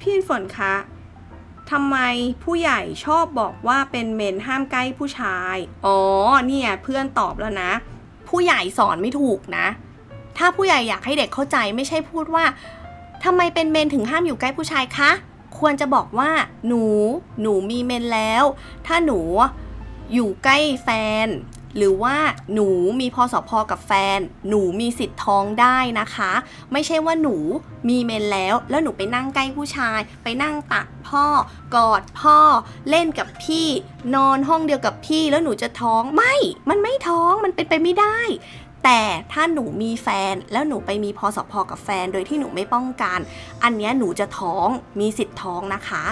พี่ฝนคะทำไมผู้ใหญ่ชอบบอกว่าเป็นเมนห้ามใกล้ผู้ชาย อ๋อ เนี่ยเพื่อนตอบแล้วนะ ผู้ใหญ่สอนไม่ถูกนะ ถ้าผู้ใหญ่อยากให้เด็กเข้าใจไม่ใช่พูดว่าทำไมเป็นเมนถึงห้ามอยู่ใกล้ผู้ชายคะ ควรจะบอกว่า หนู หนูมีเมนแล้ว ถ้าหนูอยู่ใกล้แฟน หรือว่าหนูมีพอสพกับแฟน หนูมีสิทธิ์ท้องได้นะคะ ไม่ใช่ว่าหนูมีเมนแล้ว แล้วหนูไปนั่งใกล้ผู้ชาย ไปนั่งตักพ่อกอดพ่อ เล่นกับพี่ นอนห้องเดียวกับพี่ แล้วหนูจะท้องไม่ มันไม่ท้องมันเป็นไปไม่ได้แต่ถ้าหนูมีแฟนแล้วหนูไปมีพอสพกับแฟน โดยที่หนูไม่ป้องกัน อันนี้หนูจะท้องมีสิทธิ์ท้องนะคะ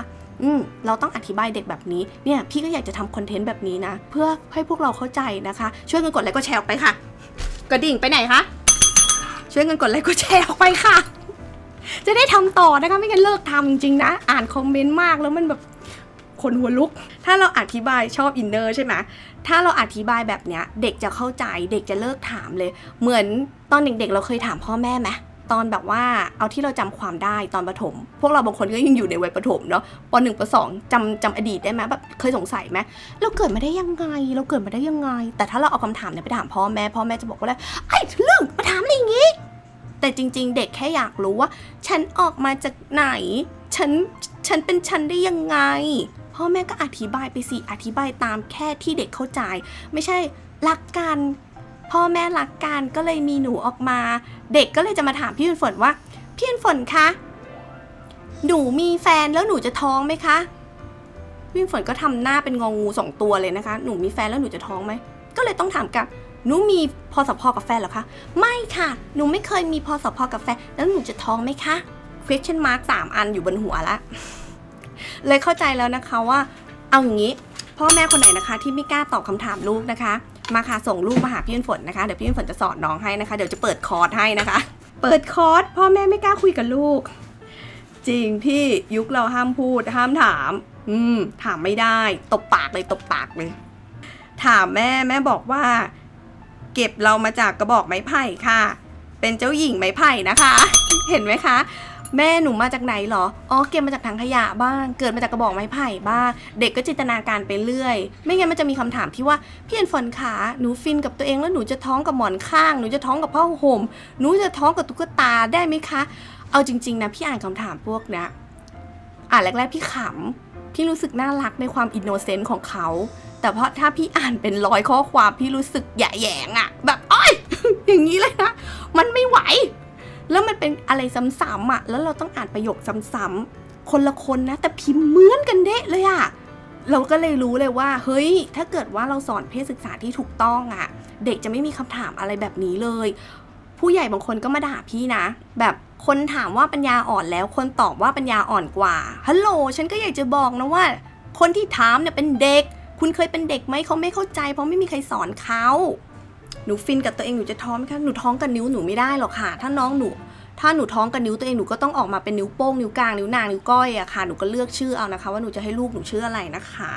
อืมเราต้องอธิบายเด็กแบบนี้เนี่ยพี่ก็อยากจะทำคอนเทนต์แบบนี้นะ เพื่อให้พวกเราเข้าใจนะคะ ช่วยกันกดไลค์กดแชร์ออกไปค่ะ กระดิ่งไปไหนคะช่วยกันกดไลค์กดแชร์ออกไปค่ะ จะได้ทำต่อนะคะไม่งั้นเลิกทำจริงๆนะ อ่านคอมเมนต์มากแล้วมันแบบคนหัวลุก ถ้าเราอธิบายชอบอินเนอร์ใช่ไหมถ้าเราอธิบายแบบเนี้ย เด็กจะเข้าใจ เด็กจะเลิกถามเลย เหมือนตอนเด็กๆ เราเคยถามพ่อแม่ไหม ตอนแบบว่าเอาที่เราจำความได้ตอนประถม พวกเราบางคนก็ยังอยู่ในวัยประถมเนาะปหนึ่งปสองจำจำอดีตได้ไหมแบบเคยสงสัยไหมเราเกิดมาได้ยังไง เราเกิดมาได้ยังไง แต่ถ้าเราเอาคำถามเนี่ยไปถามพ่อแม่พ่อแม่จะบอกว่าอะไรไอ้เรื่องมาถามอะไรอย่างงี้ แต่จริง ๆ เด็กแค่อยากรู้ว่า ฉันออกมาจากไหน ฉันฉันเป็นฉันได้ยังไง พ่อแม่ก็อธิบายไปสิอธิบายตามแค่ที่เด็กเข้าใจ ไม่ใช่รักกัน พ่อแม่รักกันก็เลยมีหนูออกมา เด็กก็เลยจะมาถามพี่ฝนว่า พี่ฝนคะหนูมีแฟนแล้วหนูจะท้องไหมคะพี่ฝนก็ทำหน้าเป็นงองูสองตัวเลยนะคะ หนูมีแฟนแล้วหนูจะท้องไหมก็เลยต้องถามกลับหนูมีพอสพกับแฟนหรอคะไม่ค่ะ หนูไม่เคยมีพอสพกับแฟนแล้วหนูจะท้องไหมคะ question mark สามอันอยู่บนหัวละเลยเข้าใจแล้วนะคะว่า เอาอย่างนี้ พ่อแม่คนไหนนะคะ ที่ไม่กล้าตอบคำถามลูกนะคะ มาค่ะส่งลูกมาหาพี่ฝนนะคะเดี๋ยวพี่ฝนจะสอนน้องให้นะคะ เดี๋ยวจะเปิดคอร์สให้นะคะ เปิดคอร์สพ่อแม่ไม่กล้าคุยกับลูก จริงพี่ยุคเราห้ามพูดห้ามถาม อืม ถามไม่ได้ตบปากเลยตบปากเลย ถามแม่แม่บอกว่า เก็บเรามาจากกระบอกไม้ไผ่ค่ะ เป็นเจ้าหญิงไม้ไผ่นะคะ เห็นไหมคะ แม่หนูมาจากไหนเหรอ อ๋อ เก็บมาจากถังขยะบ้าง เกิดมาจากกระบอกไม้ไผ่บ้าง เด็กก็จินตนาการไปเรื่อย ไม่งั้นมันจะมีคำถามที่ว่า พี่เอ็นฝนขา หนูฟินกับตัวเองแล้วหนูจะท้องกับหมอนข้าง หนูจะท้องกับผ้าห่ม หนูจะท้องกับตุ๊กตาได้ไหมคะ เอาจริง ๆนะพี่อ่านคำถามพวกนี้อ่านแรกๆพี่ขำ พี่รู้สึกน่ารักในความอินโนเซนต์ของเขา แต่เพราะถ้าพี่อ่านเป็นร้อยข้อความพี่รู้สึกแย่แยงอะแบบอ้อยอย่างนี้เลยนะ มันไม่ไหว แล้วมันเป็นอะไรซ้ำๆอะแล้วเราต้องอ่านประโยคซ้ำๆคนละคนนะ แต่พิมพ์เหมือนกันเดะเลยอะเราก็เลยรู้เลยว่า เฮ้ย ถ้าเกิดว่าเราสอนเพศศึกษาที่ถูกต้องอะเด็กจะไม่มีคำถามอะไรแบบนี้เลย ผู้ใหญ่บางคนก็มาด่าพี่นะ แบบคนถามว่าปัญญาอ่อนแล้ว คนตอบว่าปัญญาอ่อนกว่าฮัลโหลฉันก็อยากจะบอกนะว่า คนที่ถามเนี่ยเป็นเด็ก คุณเคยเป็นเด็กไหมเขาไม่เข้าใจ เพราะไม่มีใครสอนเขา หนูฟินกับตัวเองหนูจะท้องไหมคะหนูท้องกับนิ้วหนูไม่ได้หรอกค่ะ ถ้าน้องหนู ถ้าหนูท้องกับนิ้วตัวเองหนูก็ต้องออกมาเป็นนิ้วโป้งนิ้วกลางนิ้วนางนิ้วก้อยอะค่ะหนูก็เลือกชื่อเอานะคะ ว่าหนูจะให้ลูกหนูชื่ออะไรนะคะ